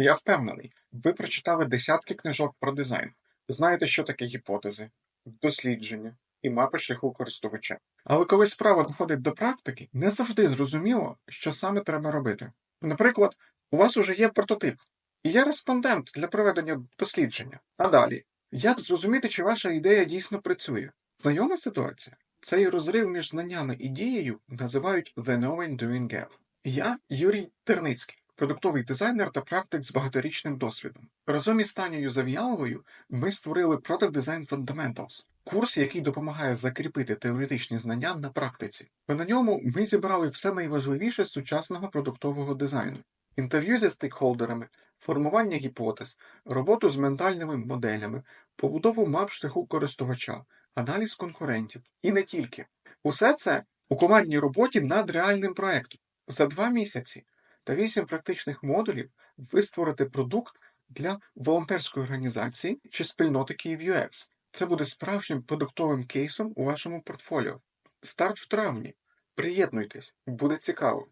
Я впевнений, ви прочитали десятки книжок про дизайн, знаєте, що таке гіпотези, дослідження і мапи шляху користувача. Але коли справа доходить до практики, не завжди зрозуміло, що саме треба робити. Наприклад, у вас уже є прототип, і є респондент для проведення дослідження. А далі, як зрозуміти, чи ваша ідея дійсно працює? Знайома ситуація? Цей розрив між знаннями і дією називають The Knowing Doing Gap. Я Юрій Терницький, продуктовий дизайнер та практик з багаторічним досвідом. Разом із Танією Зав'яловою ми створили Product Design Fundamentals, курс, який допомагає закріпити теоретичні знання на практиці. На ньому ми зібрали все найважливіше з сучасного продуктового дизайну. Інтерв'ю зі стейкхолдерами, формування гіпотез, роботу з ментальними моделями, побудову мап шляху користувача, аналіз конкурентів і не тільки. Усе це у командній роботі над реальним проектом. За два місяці та вісім практичних модулів ви створите продукт для волонтерської організації чи спільноти KiївUX. Це буде справжнім продуктовим кейсом у вашому портфоліо. Старт в травні. Приєднуйтесь, буде цікаво.